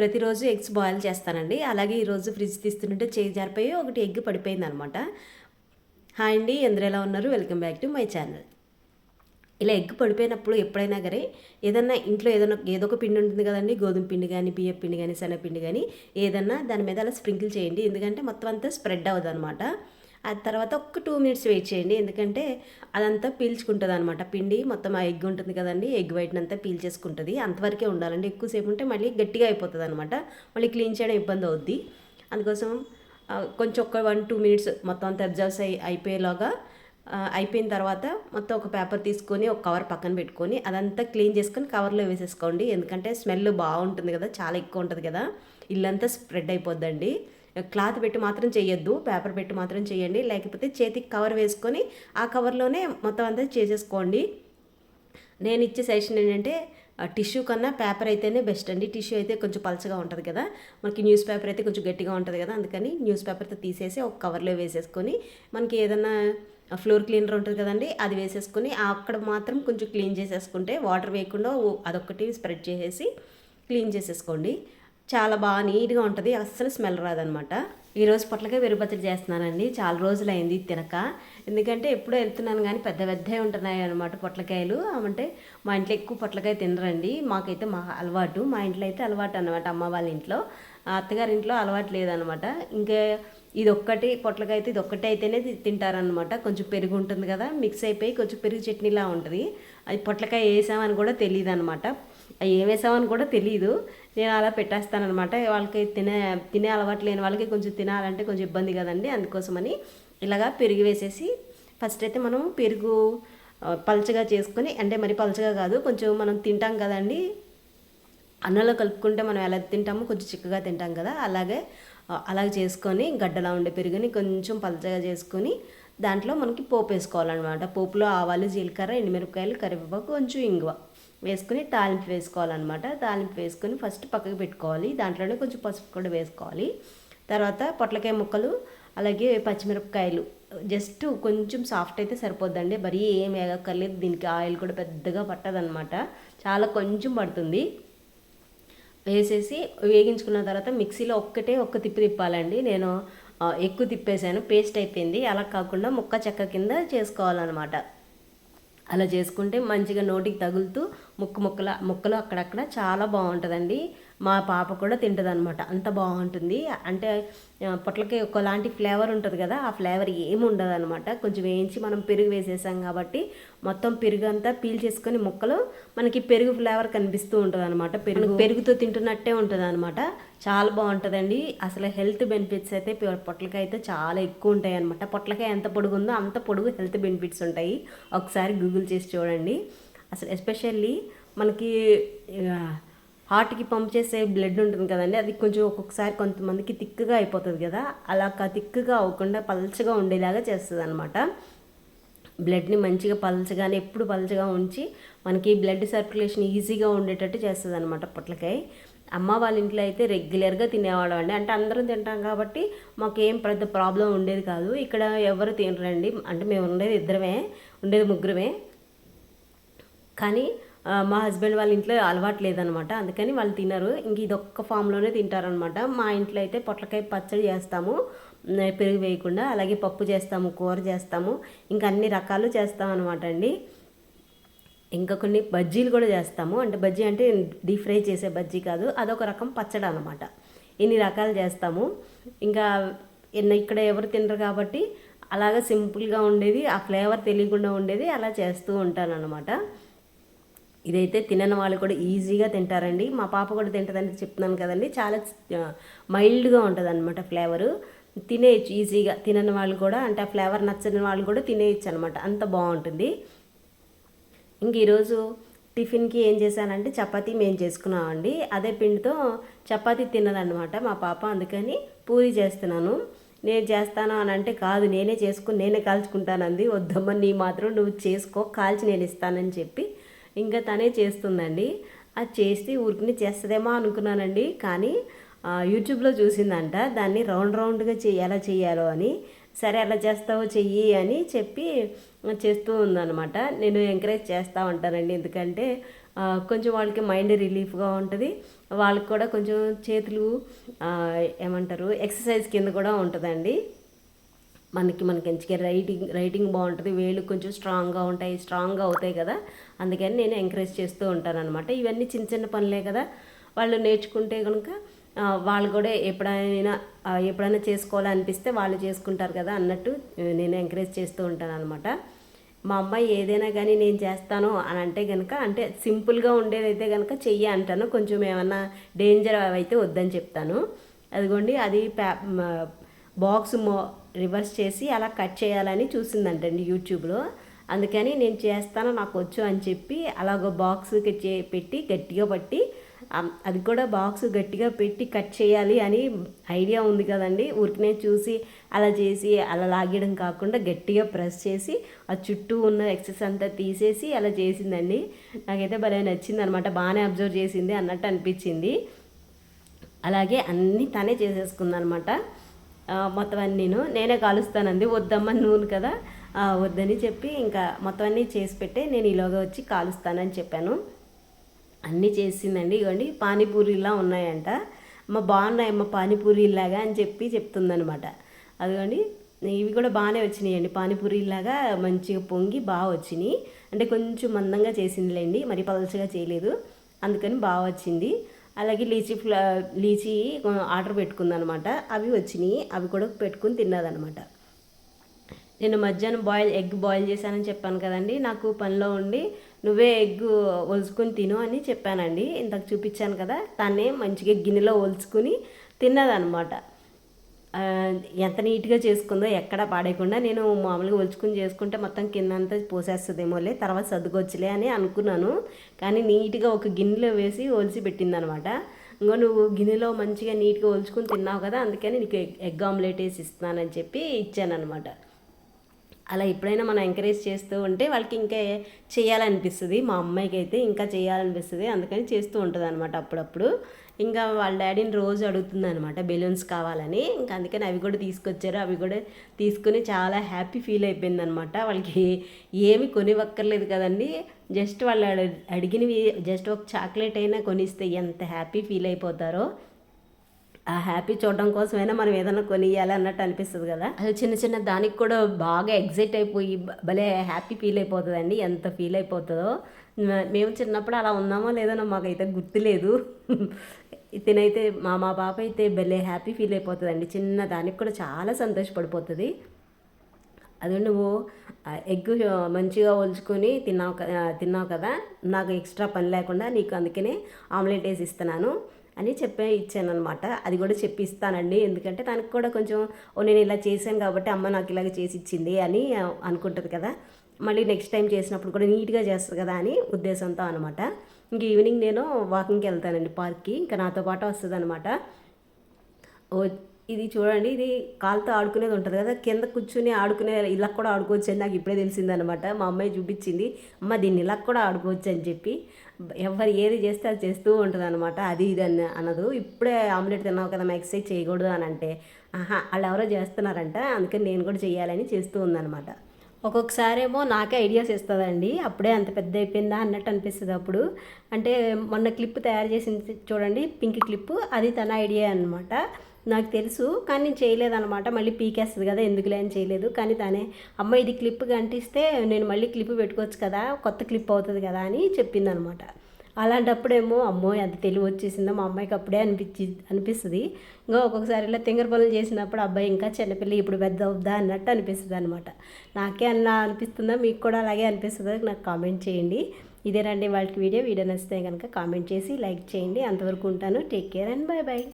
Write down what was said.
ప్రతిరోజు eggs boil చేస్తానండి. అలాగే ఈరోజు ఫ్రిడ్జ్ తీస్తుంటే చేయి జారిపోయి ఒకటి ఎగ్ పడిపోయింది అనమాట హాయ్ అండి అందరూ ఎలా ఉన్నారు? Welcome back to my channel. ఇలా ఎగ్ పడిపోయినప్పుడు ఎప్పుడైనా సరే ఏదన్నా ఇంట్లో ఏదైనా ఏదో ఒక పిండి ఉంటుంది కదండి. గోధుమ పిండి కానీ బియ్య పిండి కానీ శనగపిండి కానీ ఏదన్నా దాని మీద అలా స్ప్రింకిల్ చేయండి. ఎందుకంటే మొత్తం అంతా స్ప్రెడ్ అవ్వదు అనమాట ఆ తర్వాత ఒక్క టూ మినిట్స్ వెయిట్ చేయండి. ఎందుకంటే అదంతా పీల్చుకుంటుంది అనమాట పిండి మొత్తం ఆ ఎగ్ ఉంటుంది కదండి. ఎగ్ వైట్ని అంతా పీల్చేసుకుంటుంది. అంతవరకే ఉండాలండి. ఎక్కువసేపు ఉంటే మళ్ళీ గట్టిగా అయిపోతుంది అనమాట మళ్ళీ క్లీన్ చేయడం ఇబ్బంది అవుద్ది. అందుకోసం కొంచెం ఒక వన్ టూ మినిట్స్ మొత్తం అంతా అబ్జర్వ్స్ అయి అయిపోయేలాగా అయిపోయిన తర్వాత మొత్తం ఒక పేపర్ తీసుకొని ఒక కవర్ పక్కన పెట్టుకొని అదంతా క్లీన్ చేసుకొని కవర్లో వేసేసుకోండి. ఎందుకంటే స్మెల్ బాగుంటుంది కదా. చాలా ఎక్కువ ఉంటుంది కదా. ఇల్లంతా స్ప్రెడ్ అయిపోద్దండి. క్లాత్ పెట్టి మాత్రం చేయొద్దు పేపర్ పెట్టి మాత్రం చేయండి. లేకపోతే చేతికి కవర్ వేసుకొని ఆ కవర్లోనే మొత్తం అంతా చేసేసుకోండి. నేను ఇచ్చే సజెషన్ ఏంటంటే టిష్యూ కన్నా పేపర్ అయితేనే బెస్ట్ అండి. టిష్యూ అయితే కొంచెం పలచగా ఉంటుంది కదా. మనకి న్యూస్ పేపర్ అయితే కొంచెం గట్టిగా ఉంటుంది కదా. అందుకని న్యూస్ పేపర్తో తీసేసి ఒక కవర్లో వేసేసుకొని మనకి ఏదైనా ఫ్లోర్ క్లీనర్ ఉంటుంది కదండి అది వేసేసుకొని అక్కడ మాత్రం కొంచెం క్లీన్ చేసేసుకుంటే వాటర్ వేయకుండా అదొక్కటి స్ప్రెడ్ చేసేసి క్లీన్ చేసేసుకోండి. చాలా బాగా నీట్గా ఉంటుంది. అస్సలు స్మెల్ రాదనమాట. ఈరోజు పొట్లకాయ పెరుగు చేస్తున్నానండి. చాలా రోజులు అయింది తినక. ఎందుకంటే ఎప్పుడో వెళ్తున్నాను కానీ పెద్ద పెద్దవి ఉంటున్నాయి అనమాట పొట్లకాయలు. అంటే మా ఇంట్లో ఎక్కువ పొట్లకాయ తినరండి. మాకైతే మా అలవాటు. మా ఇంట్లో అయితే అలవాటు అనమాట అమ్మ వాళ్ళ ఇంట్లో. అత్తగారి ఇంట్లో అలవాటు లేదనమాట ఇంకా ఇది ఒక్కటి పొట్లకాయ అయితే ఇది ఒక్కటి అయితేనే తి- తింటారనమాట కొంచెం పెరుగు ఉంటుంది కదా మిక్స్ అయిపోయి కొంచెం పెరుగు చట్నీలా ఉంటుంది. అది పొట్లకాయ వేసామని కూడా తెలియదు అనమాట అవి ఏమేసామని కూడా తెలియదు నేను అలా పెట్టేస్తానమాట వాళ్ళకి తినే తినే అలవాటు లేని వాళ్ళకి కొంచెం తినాలంటే కొంచెం ఇబ్బంది కదండి. అందుకోసమని ఇలాగా పెరుగు వేసేసి ఫస్ట్ అయితే మనం పెరుగు పలచగా చేసుకొని అంటే మరి పలచగా కాదు కొంచెం మనం తింటాం కదండి. అన్నంలో కలుపుకుంటే మనం ఎలా తింటామో కొంచెం చిక్కగా తింటాం కదా. అలాగే అలాగే చేసుకొని గడ్డలా ఉండే పెరుగుని కొంచెం పలచగా చేసుకొని దాంట్లో మనకి పోపు వేసుకోవాలన్నమాట. పోపులో ఆవాలు జీలకర్ర ఎండుమిరపకాయలు కరివేపాకు కొంచెం ఇంగువ. వేసుకుని తాలింపు వేసుకోవాలన్నమాట. తాలింపు వేసుకొని ఫస్ట్ పక్కకు పెట్టుకోవాలి. దాంట్లోనే కొంచెం పసుపు కూడా వేసుకోవాలి. తర్వాత పొట్లకాయ ముక్కలు అలాగే పచ్చిమిరపకాయలు. జస్ట్ కొంచెం సాఫ్ట్ అయితే సరిపోద్దండి. మరీ ఏం వేగక్కర్లేదు. దీనికి ఆయిల్ కూడా పెద్దగా పట్టదనమాట చాలా కొంచెం పడుతుంది. వేసేసి వేగించుకున్న తర్వాత మిక్సీలో ఒక్కటే ఒక్క తిప్పి తిప్పాలండి. నేను ఎక్కువ తిప్పేశాను. పేస్ట్ అయిపోయింది. అలా కాకుండా ముక్క చెక్క కింద చేసుకోవాలన్నమాట. అలా చేసుకుంటే మంచిగా నోటికి తగులుతూ ముక్క ముక్కల ముక్కలు అక్కడక్కడ చాలా బాగుంటుందండి. మా పాప కూడా తింటుంది అనమాట అంత బాగుంటుంది. అంటే పొట్లకాయ ఒకలాంటి ఫ్లేవర్ ఉంటుంది కదా ఆ ఫ్లేవర్ ఏమి ఉండదు అనమాట కొంచెం వేయించి మనం పెరుగు వేసేసాం కాబట్టి మొత్తం పెరుగు అంతా పీల్ చేసుకొని ముక్కలు మనకి పెరుగు ఫ్లేవర్ కనిపిస్తూ ఉంటుంది అనమాట పెరుగు పెరుగుతో తింటున్నట్టే ఉంటుంది అనమాట చాలా బాగుంటుందండి. అసలు హెల్త్ బెనిఫిట్స్ అయితే పొట్లకాయ అయితే చాలా ఎక్కువ ఉంటాయి అనమాట పొట్లకాయ ఎంత పొడుగు ఉందో అంత పొడుగు హెల్త్ బెనిఫిట్స్ ఉంటాయి. ఒకసారి గూగుల్ చేసి చూడండి. అసలు ఎస్పెషల్లీ మనకి హార్ట్కి పంప్ చేసే బ్లడ్ ఉంటుంది కదండి అది కొంచెం ఒక్కొక్కసారి కొంతమందికి తిక్కుగా అయిపోతుంది కదా అలా క- తిక్కుగా అవ్వకుండా పల్చగా ఉండేలాగా చేస్తుంది అనమాట బ్లడ్ని మంచిగా పల్చగానే ఎప్పుడు పల్చగా ఉంచి మనకి బ్లడ్ సర్క్యులేషన్ ఈజీగా ఉండేటట్టు చేస్తుంది అనమాట పొట్లకాయ అమ్మ వాళ్ళ ఇంట్లో అయితే రెగ్యులర్గా తినేవాళ్ళం అండి. అంటే అందరం తింటాం కాబట్టి మాకు ఏం పెద్ద ప్రాబ్లం ఉండేది కాదు. ఇక్కడ ఎవరు తినరండి? అంటే మేము ఉండేది ఇద్దరమే ఉండేది ముగ్గురమే. కానీ మా హస్బెండ్ వాళ్ళ ఇంట్లో అలవాటు లేదనమాట. అందుకని వాళ్ళు తినరు. ఇంక ఇది ఒక్క ఫామ్లోనే తింటారనమాట. మా ఇంట్లో అయితే పొట్లకాయ పచ్చడి చేస్తాము. పెరుగు వేయకుండా అలాగే పప్పు చేస్తాము కూర చేస్తాము. ఇంకా అన్ని రకాలు చేస్తాం అనమాట అండి. ఇంకా కొన్ని బజ్జీలు కూడా చేస్తాము. అంటే బజ్జీ అంటే డీప్ ఫ్రై చేసే బజ్జీ కాదు. అదొక రకం పచ్చడి అనమాట. ఇన్ని రకాలు చేస్తాము. ఇంకా ఎన్న ఇక్కడ ఎవరు తినరు కాబట్టి అలాగ సింపుల్గా ఉండేది ఆ ఫ్లేవర్ తెలియకుండా ఉండేది అలా చేస్తూ ఉంటాను అనమాట ఇదైతే తినని వాళ్ళు కూడా ఈజీగా తింటారండి. మా పాప కూడా తింటుందని చెప్తున్నాను కదండి. చాలా మైల్డ్గా ఉంటుంది అనమాట ఫ్లేవరు. తినేయచ్చు ఈజీగా తినని వాళ్ళు కూడా అంటే ఆ ఫ్లేవర్ నచ్చని వాళ్ళు కూడా తినేయచ్చు అనమాట అంత బాగుంటుంది. ఇంక ఈరోజు టిఫిన్కి ఏం చేశానంటే చపాతీ మేము చేసుకున్నామండి. అదే పిండితో చపాతీ తినదనమాట మా పాప. అందుకని పూరి చేస్తున్నాను. నేను చేస్తాను అని అంటే కాదు నేనే చేసుకుని నేనే కాల్చుకుంటానంది. వద్దమ్మ నీ మాత్రం నువ్వు చేసుకో కాల్చి నేను ఇస్తానని చెప్పి ఇంకా తనే చేస్తుందండి. అది చేసి ఊరికి చేస్తుందేమో అనుకున్నానండి. కానీ యూట్యూబ్లో చూసిందంట దాన్ని రౌండ్ రౌండ్గా చెయ్యి ఎలా చేయాలో అని. సరే ఎలా చేస్తావో చెయ్యి అని చెప్పి చేస్తూ ఉందన్నమాట. నేను ఎంకరేజ్ చేస్తూ ఉంటానండి. ఎందుకంటే కొంచెం వాళ్ళకి మైండ్ రిలీఫ్గా ఉంటుంది. వాళ్ళకి కూడా కొంచెం చేతులు ఏమంటారు ఎక్సర్సైజ్ కింద కూడా ఉంటుందండి. మనకి మనకి మంచిగా రైటింగ్ రైటింగ్ బాగుంటుంది వేలు కొంచెం స్ట్రాంగ్గా ఉంటాయి స్ట్రాంగ్గా అవుతాయి కదా. అందుకని నేను ఎంకరేజ్ చేస్తూ ఉంటాను అనమాట ఇవన్నీ చిన్న చిన్న పనులే కదా. వాళ్ళు నేర్చుకుంటే కనుక వాళ్ళు కూడా ఎప్పుడైనా ఎప్పుడైనా చేసుకోవాలనిపిస్తే వాళ్ళు చేసుకుంటారు కదా అన్నట్టు నేను ఎంకరేజ్ చేస్తూ ఉంటాను అనమాట మా అమ్మాయి ఏదైనా కానీ నేను చేస్తాను అని అంటే కనుక అంటే సింపుల్గా ఉండేదైతే కనుక చెయ్యి అంటాను. కొంచెం ఏమన్నా డేంజర్ అయితే వద్దని చెప్తాను. అదిగోండి అది ప్యా బాక్స్ మో రివర్స్ చేసి అలా కట్ చేయాలని చూసిందంటండి యూట్యూబ్లో. అందుకని నేను చేస్తాను నాకు వచ్చు అని చెప్పి అలాగ బాక్స్కి చే పెట్టి గట్టిగా పట్టి అది కూడా బాక్స్ గట్టిగా పెట్టి కట్ చేయాలి అని ఐడియా ఉంది కదండి. ఊరికనే చూసి అలా చేసి అలా లాగేయడం కాకుండా గట్టిగా ప్రెస్ చేసి ఆ చుట్టూ ఉన్న ఎక్సెస్ అంతా తీసేసి అలా చేసిందండి. నాకైతే భలే నచ్చింది అనమాట బాగానే అబ్జర్వ్ చేసింది అన్నట్టు అనిపించింది. అలాగే అన్నీ తనే చేసేసుకుందనమాట. మొత్తం అన్నీను నేనే కాలుస్తానంది వద్దమ్మ నూనె కదా వద్దని చెప్పి ఇంకా మొత్తం అన్నీ చేసి పెట్టే నేను ఈలోగా వచ్చి కాలుస్తానని చెప్పాను. అన్నీ చేసిందండి ఇవ్వండి పానీపూరిలా ఉన్నాయంట. అమ్మ బాగున్నాయమ్మ పానీపూరిలాగా అని చెప్పి చెప్తుందనమాట అదిగోండి ఇవి కూడా బాగానే వచ్చినాయండి. పానీపూరిలాగా మంచిగా పొంగి బాగా వచ్చినాయి. అంటే కొంచెం మందంగా చేసిందిలేండి మరి పలచగా చేయలేదు. అందుకని బాగా వచ్చింది. అలాగే లీచీ ఫ్లా లీచీ ఆర్డర్ పెట్టుకుందనమాట. అవి వచ్చినాయి. అవి కూడా పెట్టుకుని తిన్నదనమాట. నేను మధ్యాహ్నం బాయిల్ ఎగ్ బాయిల్ చేశానని చెప్పాను కదండి. నాకు పనిలో ఉండి నువ్వే ఎగ్ ఒలుచుకొని తిను అని చెప్పానండి. ఇంతకు చూపించాను కదా. తనే మంచిగా గిన్నెలో ఒలుచుకుని తిన్నదనమాట. ఎంత నీట్గా చేసుకుందో ఎక్కడ పాడేయకుండా నేను మామూలుగా ఒలుచుకుని చేసుకుంటే మొత్తం కింద అంతా పోసేస్తుందేమోలే తర్వాత సర్దుకొచ్చులే అని అనుకున్నాను. కానీ నీట్గా ఒక గిన్నెలో వేసి ఒలిసి పెట్టిందనమాట. ఇంకో నువ్వు గిన్నెలో మంచిగా నీట్గా ఒలుచుకుని తిన్నావు కదా అందుకని నీకు ఎగ్ ఎగ్ ఆమ్లెట్ వేసి ఇస్తున్నానని చెప్పి ఇచ్చానమాట అలా ఎప్పుడైనా మనం ఎంకరేజ్ చేస్తూ ఉంటే వాళ్ళకి ఇంకా చేయాలనిపిస్తుంది. మా అమ్మాయికి అయితే ఇంకా చేయాలనిపిస్తుంది. అందుకని చేస్తూ ఉంటుంది అనమాట అప్పుడప్పుడు. ఇంకా వాళ్ళ డాడీని రోజు అడుగుతుంది అనమాట బెలూన్స్ కావాలని. ఇంకా అందుకని అవి కూడా తీసుకొచ్చారు. అవి కూడా తీసుకుని చాలా హ్యాపీ ఫీల్ అయిపోయింది అనమాట వాళ్ళకి ఏమి కొనివక్కర్లేదు కదండి. జస్ట్ వాళ్ళు అడిగినవి జస్ట్ ఒక చాక్లెట్ అయినా కొనిస్తే ఎంత హ్యాపీ ఫీల్ అయిపోతారో. ఆ హ్యాపీ చూడడం కోసమైనా మనం ఏదైనా కొనియాలి అన్నట్టు అనిపిస్తుంది కదా? అది చిన్న చిన్న దానికి కూడా బాగా ఎగ్జైట్ అయిపోయి భలే హ్యాపీ ఫీల్ అయిపోతుందండి. ఎంత ఫీల్ అయిపోతుందో. మేము చిన్నప్పుడు అలా ఉన్నామో లేదో మాకైతే గుర్తులేదు. తినైతే మా మా పాప అయితే భలే హ్యాపీ ఫీల్ అయిపోతుందండి. చిన్న దానికి కూడా చాలా సంతోషపడిపోతుంది. అది నువ్వు ఎగ్ మంచిగా ఒలుచుకొని తిన్నావు కదా తిన్నావు కదా? నాకు ఎక్స్ట్రా పని లేకుండా నీకు అందుకనే ఆమ్లెట్ వేసి ఇస్తున్నాను. అని చెప్పే ఇచ్చాను అనమాట అది కూడా చెప్పిస్తానండి. ఎందుకంటే తనకు కూడా కొంచెం ఓ నేను ఇలా చేశాను కాబట్టి అమ్మ నాకు ఇలాగ చేసి ఇచ్చింది అని అనుకుంటుంది కదా. మళ్ళీ నెక్స్ట్ టైం చేసినప్పుడు కూడా నీట్గా చేస్తుంది కదా అని ఉద్దేశంతో అనమాట ఇంక ఈవినింగ్ నేను వాకింగ్కి వెళ్తానండి పార్క్కి. ఇంకా నాతో పాటు వస్తుంది అనమాట ఓ ఇది చూడండి ఇది కాలుతో ఆడుకునేది ఉంటుంది కదా కింద కూర్చుని ఆడుకునే ఇలా కూడా ఆడుకోవచ్చు అని నాకు ఇప్పుడే తెలిసిందనమాట. మా అమ్మాయి చూపించింది అమ్మ దీన్ని ఇలా కూడా ఆడుకోవచ్చు అని చెప్పి ఎవరు ఏది చేస్తే అది చేస్తూ ఉంటుంది అనమాట అది ఇది అని అనదు. ఇప్పుడే ఆమ్లెట్ తిన్నావు కదా మా ఎక్సర్సైజ్ చేయకూడదు అని అంటే ఆహా వాళ్ళు ఎవరో చేస్తున్నారంట అందుకని నేను కూడా చేయాలని చేస్తూ ఉందన్నమాట ఒక్కొక్కసారి ఏమో నాకే ఐడియాస్ ఇస్తుందండి అప్పుడే అంత పెద్ద అయిపోయిందా అన్నట్టు అనిపిస్తుంది అప్పుడు. అంటే మొన్న క్లిప్ తయారు చేసింది చూడండి పింక్ క్లిప్ అది తన ఐడియా అనమాట నాకు తెలుసు కానీ నేను చేయలేదన్నమాట. మళ్ళీ పీకేస్తుంది కదా ఎందుకులే అని చేయలేదు. కానీ తానే అమ్మ ఇది క్లిప్ అంటిస్తే నేను మళ్ళీ క్లిప్ పెట్టుకోవచ్చు కదా కొత్త క్లిప్ అవుతుంది కదా అని చెప్పింది అనమాట అలాంటప్పుడేమో అమ్మో ఎంత తెలివి వచ్చేసిందో మా అమ్మాయికి అప్పుడే అనిపించి అనిపిస్తుంది. ఇంకా ఒక్కొక్కసారి ఇలా తింగర పనులు చేసినప్పుడు అబ్బాయి ఇంకా చిన్నపిల్ల ఇప్పుడు పెద్ద అవుద్దా అన్నట్టు అనిపిస్తుంది అనమాట నాకే అలా అనిపిస్తుందా? మీకు కూడా అలాగే అనిపిస్తుందో? నాకు కామెంట్ చేయండి. ఇదేనండి వాళ్ళకి వీడియో. వీడియో నచ్చితే కనుక కామెంట్ చేసి లైక్ చేయండి. అంతవరకు ఉంటాను. Take care and bye bye